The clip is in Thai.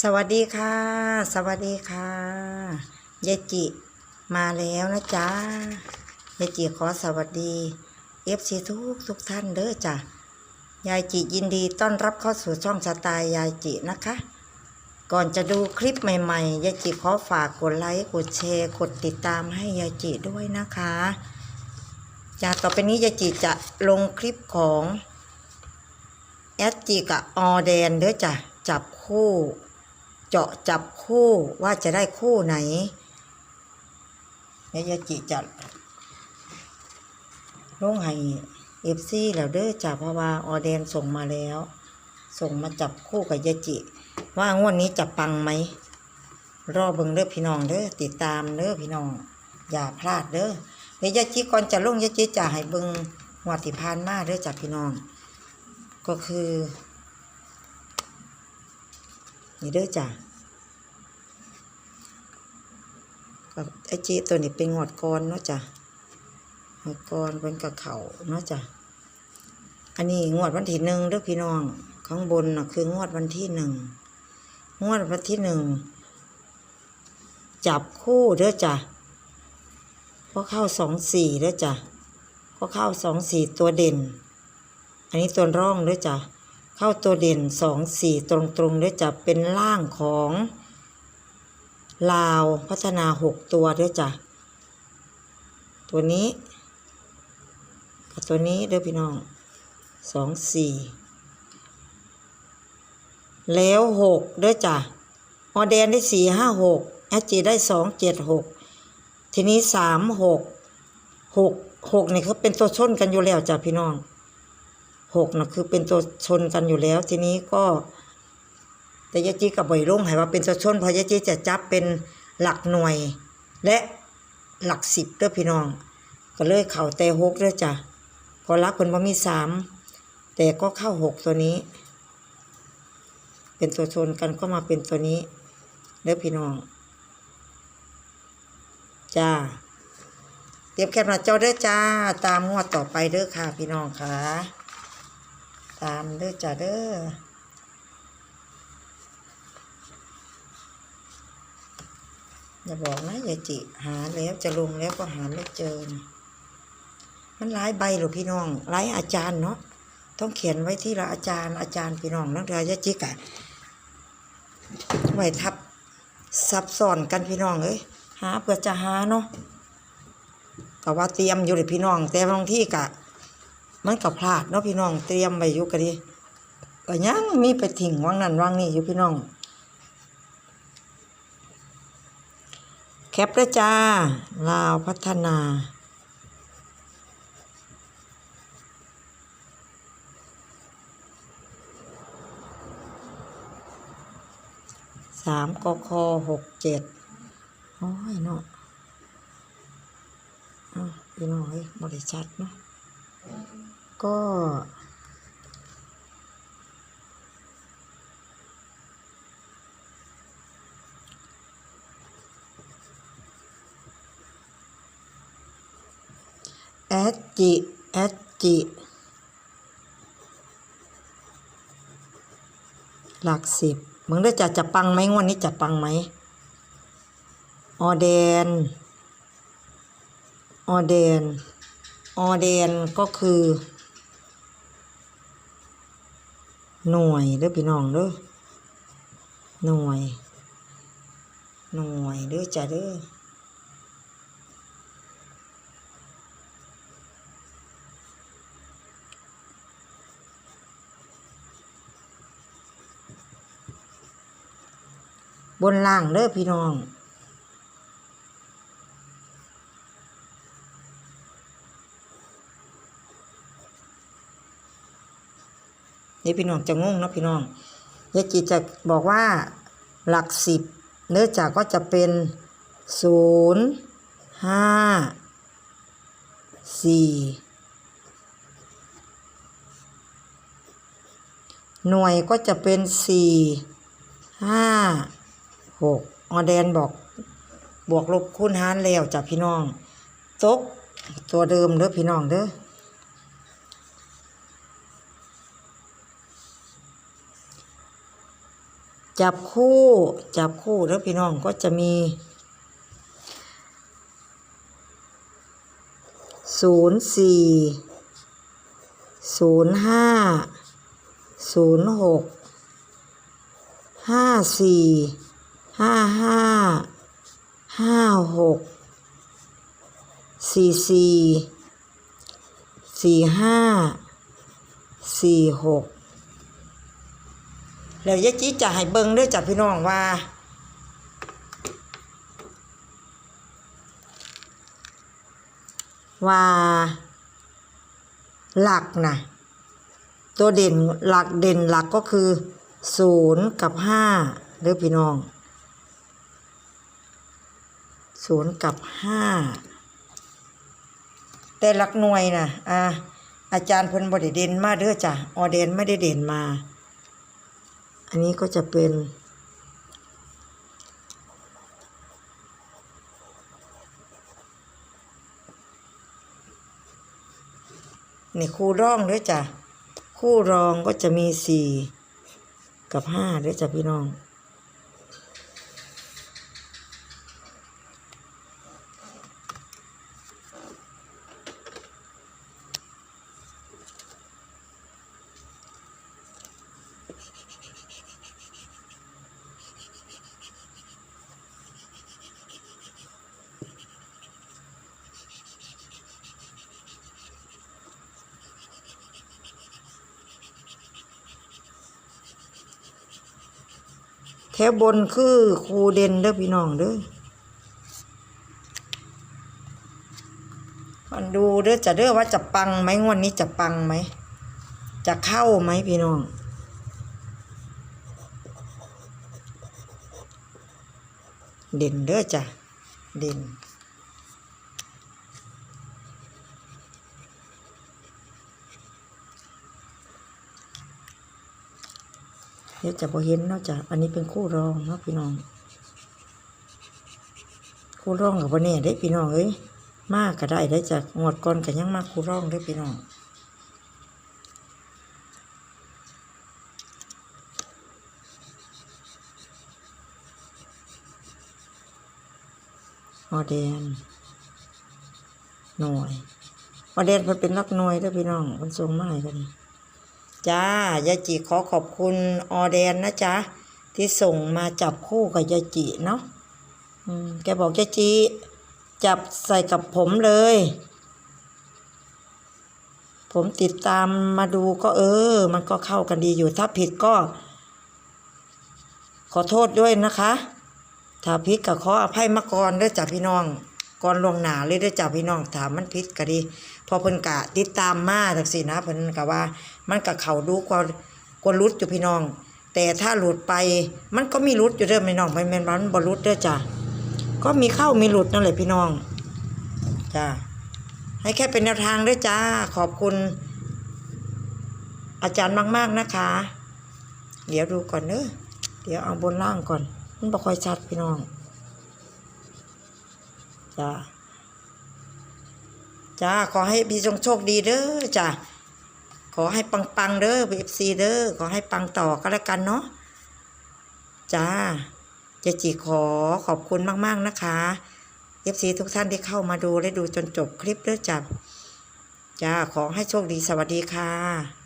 สวัสดีค่ะ สวัสดีค่ะยายจิมาแล้วนะจ๊ะยายจิขอสวัสดีเอฟซีทุกทุกท่านเด้อจ้ะยายจิยินดีต้อนรับเข้าสู่ช่องสไตล์ยายจินะคะ ก่อนจะดูคลิปใหม่ๆยายจิขอฝากกดไลค์กดแชร์กดติดตามให้ยายจิด้วยนะคะจากต่อไปนี้ยายจิจะลงคลิปของแอดจิกับออแดนเด้อจ้ะจับคู่ เจาะจับคู่ว่าจะได้คู่ไหนเยวยาจิจะลงให้เอฟซีแล้วเด้อจ้ะเพราะว่าออเดนส่งมาแล้ว ส่งมาจับคู่กับยาจิ ว่างวดนี้จะปังไหม รอเบิ่งเด้อพี่น้องเด้อติดตามเด้อพี่น้อง อย่าพลาดเด้อเดี๋ยวยาจิก่อนจะลงยาจิจะให้เบิ่งงวดที่ผ่านมาเด้อจ้ะพี่น้อง ก็คือ นี่เด้อจ้ะกับไอจีตัวนี้เป็นงวดกรเนาะจ้ะงวดกรเป็นกับเขาเนาะจ้ะอันนี้งวดวันที่หนึ่งเด้อพี่น้องข้างบนน่ะคืองวดวันที่หนึ่งงวดวันที่หนึ่งจับคู่เด้อจ้ะก็เข้าสองสี่เด้อจ้ะก็เข้าสองสี่ตัวเด่น อันนี้ตัวร่องเด้อจ้ะ เข้าตัวเด่นสองสี่ตรงๆด้วยจะเป็นล่างของลาวพัฒนาหกตัวด้วยจ้ะตัวนี้กับตัวนี้เด้อพี่น้องสองสี่แล้วหกด้อจ้ะออแดนได้สี่ห้าหกแอจีได้สองเจ็ดหกทีนี้สามหกหกหกเนี่ยเขาเป็นตัวชนกันอยู่แล้วจ้ะพี่น้อง หกนะคือเป็นตัวชนกันอยู่แล้ว ทีนี้ก็ แต่ยาจีกับบ่อยลงให้ว่าเป็นตัวชนเพอยาจีจะจับเป็นหลักหน่วย และหลักสิบเด้อพี่น้อง ก็เลยเข่าแต่หกเด้อจ้ะพอรักคนบ่มีสามแต่ก็เข้าหกตัวนี้ เป็นตัวชนกันก็มาเป็นตัวนี้เด้อพี่น้องจ้าเตรียมแคปหน้าจอเด้อจ้า ตามงวดต่อไปเด้อค่ะพี่น้องค่ะ ตามเด้อจ้าเด้ออย่าบอกนะอย่าจิ หาแล้วจะลงแล้วก็หาไม่เจอ มันหลายใบหรอพี่น้องหลายอาจารย์เนาะต้องเขียนไว้ที่ละอาจารย์อาจารย์พี่น้องนักเรียนยาจิกะไว้ทับซับซ้อนกันพี่น้องเอ้ยหาเพื่อจะหาเนาะก็ว่าเตรียมอยู่เลยพี่น้อง แต่บางที่กะ มันก็พลาดเนาะพี่น้องเตรียมไว้อยู่ก็ดีก็ยังมีไปถิ่งวางนั่นวางนี่อยู่พี่น้อง แคปด้วยจ้า ลาวพัฒนาสามกคหกเจ็ดโอ้ยเนาะอ้าวพี่น้องเอ้ยบริชัดเนาะ ก็ แอดจิแอดจิหลักสิบมึงได้จะจะปังไหมงวดนี้จะปังไหมออเดน ออเดน ออเดนก็คือ หน่วยเด้อพี่น้องเด้อหน่วย หน่วยเด้อจ้ะเด้อบบนล่างเด้อพี่น้อง เดี๋ยวพี่น้องจะงงนะพี่น้องยายจีจะบอกว่าหลักสิบเนื้อจากก็จะเป็นศูนย์ห้าสี่หน่วยก็จะเป็นสี่ห้าหกออแดนบอกบวกลบคูณหารแล้วจ้ะพี่น้องตกตัวเดิมเด้อพี่น้องเด้อ จับคู่จับคู่แล้วพี่น้องก็จะมีศูนย์สี่ศูนย์ห้าศูนย์หกห้าสี่ห้าห้าห้าหกสี่สี่สี่ห้าสี่หก แล้วยายจีจะให้เบิ่งเด้วยจ้ะพี่น้องว่า ว่า หลักนะตัวเด่นหลักเด่นหลักก็คือศูนย์กับห้าเด้อพี่น้องศูนย์กับห้าแต่หลักหน่วยนะอ่าอาจารย์เพิ่นบ่ได้เด่นมาเด้อจ้ะออเดนไม่ได้เด่นมา อันนี้ก็จะเป็น นี่คู่ร่องด้วยจ้ะ คู่รองก็จะมีสี่กับห้าด้วยจ้ะพี่น้อง วบนคือครูเด่นเด้อพี่น้องเด้อมันดูเด้อจะเด้อว่าจะปังไหมงวดนี้จะปังไหม จะเข้าไหมพี่น้อง เด่นเด้อจ้ะเด่น เดี๋ยวจะพอเห็นนาะจ้ะอันนี้เป็นคู่รองเนาะพี่น้อง คู่รองกับวันนี้ได้พี่น้องเอ้ยมากก็ได้ได้จากงวดก่อนกันยังมากคู่รองได้พี่น้องออแดนหน่วยออแดนมันเป็นนักหน่วยเด้พี่น้องมันทรงไม้กัน จ้ายาจิขอขอบคุณออแดนนะจ๊ะ ที่ส่งมาจับคู่กับยาจิเนาะแกบอกยาจิจับใส่กับผมเลย ผมติดตามมาดูก็เออ มันก็เข้ากันดีอยู่ถ้าผิดก็ ขอโทษด้วยนะคะ ถ้าผิดก็ขออภัยมาก่อนด้อจ้ะพี่น้อง ก่อนลวงหนาเลยเด้จ้ะพี่น้องถามมันผิดก็ดี พอเพิ่นกะติดตามมาจังซี่นะเพิ่นกะว่า มันกะเขาดูกว่ากว่ารุดอยู่พี่น้อง แต่ถ้าหลุดไปมันก็มีรุดอยู่เด้อพี่น้องไม่แมนว่ามันบรุดเด้อจ้ะก็มีเข้ามีหลุดนั่นแหละพี่น้องจ้ะให้แค่เป็นแนวทางเด้อจ้าขอบคุณ อาจารย์มาก ๆนะคะ เดี๋ยวดูก่อนเด้อเดี๋ยวเอาบนล่างก่อน มันบ่ค่อยชัดพี่น้อง จ้าจ้าขอให้พี่จงโชคดีเด้อจ้าขอให้ปังปังๆเด้อพีเอฟซีเด้อขอให้ปังต่อก็แล้วกันเนาะจ้าเจจิขอขอบคุณมาก ๆ นะคะเอฟซีทุกท่านที่เข้ามาดูและดูจนจบคลิปเด้อจ้าจ้าขอให้โชคดีสวัสดีค่ะ